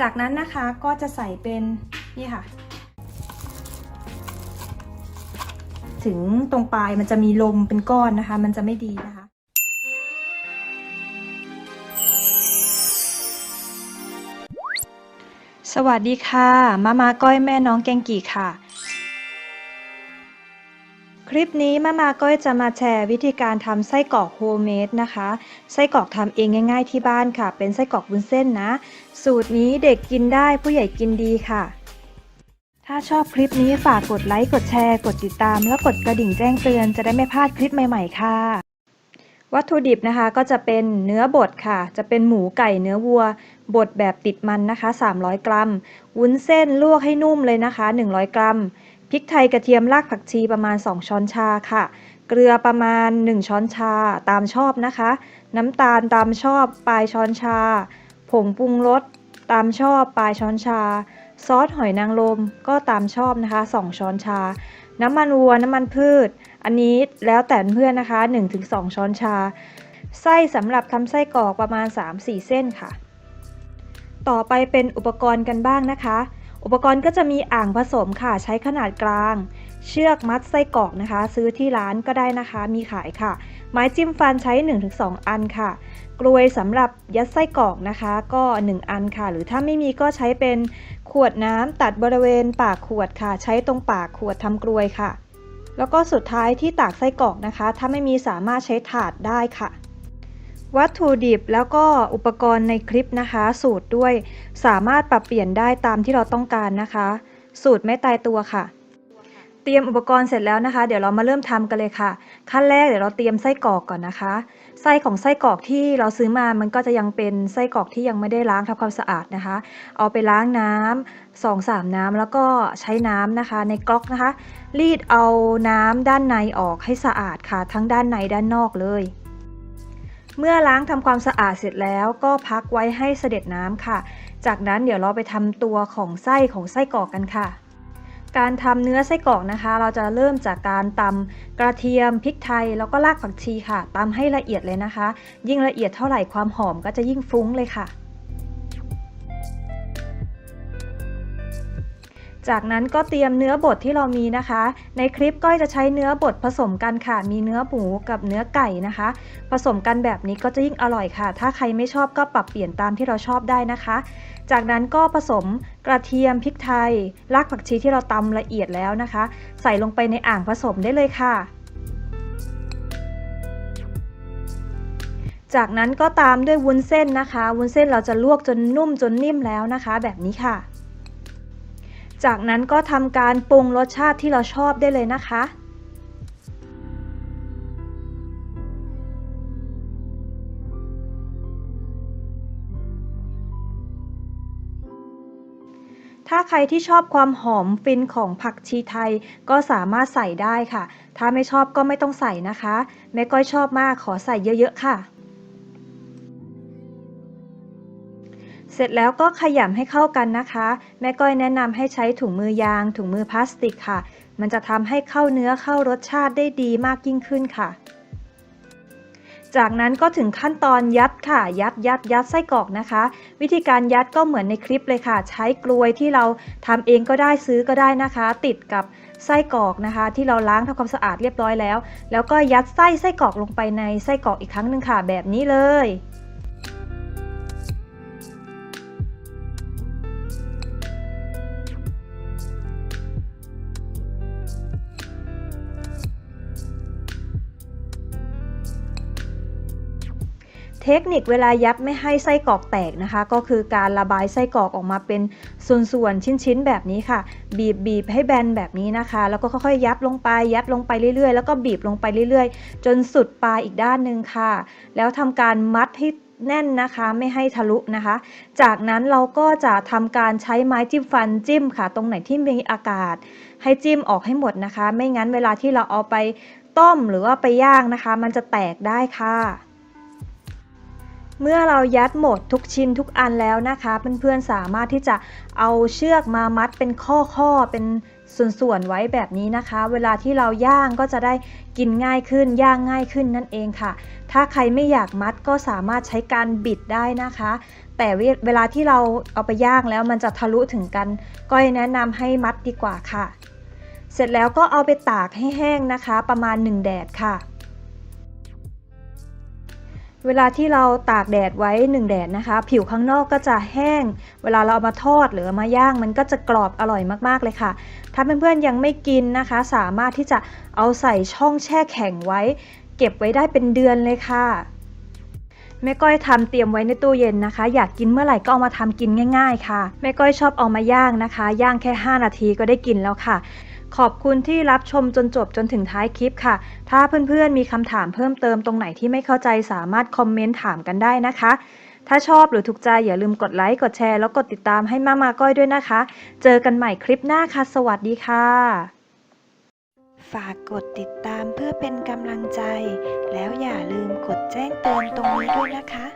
จากนั้นนะคะก็จะใส่เป็นนี่ค่ะ ถึงตรงปลายมันจะมีลมเป็นก้อนนะคะ มันจะไม่ดีนะคะ สวัสดีค่ะ มามาก้อยแม่น้องแกงกี่ค่ะ ลิปนี้มามาก้อยจะมาแชร์วิธีการทำไส้กรอกโฮมเมดนะคะ ไส้กรอกทำเองง่าย ๆ ที่บ้านค่ะ เป็นไส้กรอกวุ้นเส้นนะ สูตรนี้เด็กกินได้ผู้ใหญ่กินดีค่ะ ถ้าชอบคลิปนี้ฝากกดไลค์ กดแชร์ กดติดตาม แล้วกดกระดิ่งแจ้งเตือนจะได้ไม่พลาดคลิปใหม่ๆค่ะ วัตถุดิบนะคะก็จะเป็นเนื้อบดค่ะ จะเป็นหมูไก่เนื้อวัว บดแบบติดมันนะคะ 300 กรัม วุ้นเส้นลวกให้นุ่มเลยนะคะ 100 กรัม พริกไทยกระเทียมรากผักชีประมาณ 2 ช้อนชาค่ะ เกลือประมาณ 1 ช้อนชาตามชอบนะคะ น้ำตาลตามชอบปลายช้อนชา ผงปรุงรสตามชอบปลายช้อนชา ซอสหอยนางรมก็ตามชอบนะคะ 2 ช้อนชา น้ำมันวัวน้ำมันพืช อันนี้แล้วแต่เพื่อนนะคะ 1-2 ช้อนชา ไส้สำหรับทำไส้กรอกประมาณ 3-4 เส้นค่ะ ต่อไปเป็นอุปกรณ์กันบ้างนะคะ อุปกรณ์ก็จะมีอ่างผสมค่ะใช้ขนาดกลาง เชือกมัดไส้กรอกนะคะ ซื้อที่ร้านก็ได้นะคะมีขายค่ะ ไม้จิ้มฟันใช้ 1-2 อันค่ะ กลวยสำหรับยัดไส้กรอกนะคะ ก็ 1 อันค่ะ หรือถ้าไม่มีก็ใช้เป็นขวดน้ำตัดบริเวณปากขวดค่ะ ใช้ตรงปากขวดทำกลวยค่ะ แล้วก็สุดท้ายที่ตากไส้กรอกนะคะ ถ้าไม่มีสามารถใช้ถาดได้ค่ะ วัตถุดิบแล้วก็อุปกรณ์ในคลิปนะคะ สูตรด้วย สามารถปรับเปลี่ยนได้ตามที่เราต้องการนะคะ สูตรไม่ตายตัวค่ะ เตรียมอุปกรณ์เสร็จแล้วนะคะ เดี๋ยวเรามาเริ่มทำกันเลยค่ะ ขั้นแรกเดี๋ยวเราเตรียมไส้กรอกก่อนนะคะ ไส้ของไส้กรอกที่เราซื้อมามันก็จะยังเป็นไส้กรอกที่ยังไม่ได้ล้างทำความสะอาดนะคะ เอาไปล้างน้ำสองสามน้ำแล้วก็ใช้น้ำนะคะ ในก๊อกนะคะ รีดเอาน้ำด้านในออกให้สะอาดค่ะ ทั้งด้านในด้านนอกเลย เมื่อล้างทำความสะอาดเสร็จแล้วก็พักไว้ให้เสด็จน้ำค่ะ จากนั้นเดี๋ยวเราไปทำตัวของไส้ของไส้กรอกกันค่ะ การทำเนื้อไส้กรอกนะคะ เราจะเริ่มจากการตำกระเทียมพริกไทยแล้วก็รากผักชีค่ะตำให้ละเอียดเลยนะคะ ยิ่งละเอียดเท่าไหร่ความหอมก็จะยิ่งฟุ้งเลยค่ะ จากนั้นก็เตรียมเนื้อบดที่เรามีนะคะ ในคลิปก้อยจะใช้เนื้อบดผสมกันค่ะ มีเนื้อหมูกับเนื้อไก่นะคะ ผสมกันแบบนี้ก็จะยิ่งอร่อยค่ะ ถ้าใครไม่ชอบก็ปรับเปลี่ยนตามที่เราชอบได้นะคะ จากนั้นก็ผสมกระเทียมพริกไทย รากผักชีที่เราตำละเอียดแล้วนะคะ ใส่ลงไปในอ่างผสมได้เลยค่ะจากนั้นก็ตามด้วยวุ้นเส้นนะคะ วุ้นเส้นเราจะลวกจนนุ่มจนนิ่มแล้วนะคะ แบบนี้ค่ะ จากนั้นก็ทำการปรุงรสชาติที่เราชอบได้เลยนะคะ ถ้าใครที่ชอบความหอมฟินของผักชีไทยก็สามารถใส่ได้ค่ะ ถ้าไม่ชอบก็ไม่ต้องใส่นะคะแม่ก้อยชอบมากขอใส่เยอะๆค่ะ เสร็จแล้วก็ขยำให้เข้ากันนะคะ แม่ก้อยแนะนำให้ใช้ถุงมือยาง ถุงมือพลาสติกค่ะ มันจะทำให้เข้าเนื้อเข้ารสชาติได้ดีมากยิ่งขึ้นค่ะ จากนั้นก็ถึงขั้นตอนยัดค่ะ ยัดยัดยัดไส้กรอกนะคะ วิธีการยัดก็เหมือนในคลิปเลยค่ะ ใช้กลวยที่เราทำเองก็ได้ซื้อก็ได้นะคะ ติดกับไส้กรอกนะคะ ที่เราล้างทำความสะอาดเรียบร้อยแล้ว แล้วก็ยัดไส้ไส้กรอกลงไปในไส้กรอกอีกครั้งหนึ่งค่ะ แบบนี้เลย เทคนิคเวลายัดไม่ให้ไส้กรอกแตกนะคะ ก็คือการระบายไส้กรอกออกมาเป็นส่วนๆชิ้นๆแบบนี้ค่ะ บีบบีบให้แบนแบบนี้นะคะ แล้วก็ค่อยๆยัดลงไปยัดลงไปเรื่อยๆ แล้วก็บีบลงไปเรื่อยๆ จนสุดปลายอีกด้านหนึ่งค่ะ แล้วทำการมัดให้แน่นนะคะไม่ให้ทะลุนะคะ จากนั้นเราก็จะทำการใช้ไม้จิ้มฟันจิ้มค่ะ ตรงไหนที่มีอากาศ ให้จิ้มออกให้หมดนะคะ ไม่งั้นเวลาที่เราเอาไปต้มหรือว่าไปย่างนะคะ มันจะแตกได้ค่ะ เมื่อเรายัดหมดทุกชิ้นทุกอันแล้วนะคะ เพื่อนๆสามารถที่จะเอาเชือกมามัดเป็นข้อๆเป็นส่วนๆไว้แบบนี้นะคะ เวลาที่เราย่างก็จะได้กินง่ายขึ้นย่างง่ายขึ้นนั่นเองค่ะ ถ้าใครไม่อยากมัดก็สามารถใช้การบิดได้นะคะ แต่เวลาที่เราเอาไปย่างแล้วมันจะทะลุถึงกันก้อยแนะนำให้มัดดีกว่าค่ะ เสร็จแล้วก็เอาไปตากให้แห้งนะคะ ประมาณ 1 แดดค่ะ เวลาที่เราตากแดดไว้1แดดนะคะ ผิวข้างนอกก็จะแห้ง เวลาเราเอามาทอดหรือเอามาย่าง มันก็จะกรอบอร่อยมากๆเลยค่ะ ถ้าเพื่อนๆยังไม่กินนะคะ สามารถที่จะเอาใส่ช่องแช่แข็งไว้ เก็บไว้ได้เป็นเดือนเลยค่ะแม่ก้อยทำเตรียมไว้ในตู้เย็นนะคะ อยากกินเมื่อไหร่ก็เอามาทำกินง่าย ๆ ค่ะแม่ก้อยชอบเอามาย่างนะคะ ย่างแค่ 5 นาทีก็ได้กินแล้วค่ะ ขอบคุณที่รับชมจนจบจนถึงท้ายคลิปค่ะ ถ้าเพื่อนๆมีคำถามเพิ่มเติมตรงไหนที่ไม่เข้าใจสามารถคอมเมนต์ถามกันได้นะคะ ถ้าชอบหรือถูกใจอย่าลืมกดไลค์กดแชร์แล้วกดติดตามให้มามาก้อยด้วยนะคะ เจอกันใหม่คลิปหน้าค่ะ สวัสดีค่ะ ฝากกดติดตามเพื่อเป็นกำลังใจ แล้วอย่าลืมกดแจ้งเตือนตรงนี้ด้วยนะคะ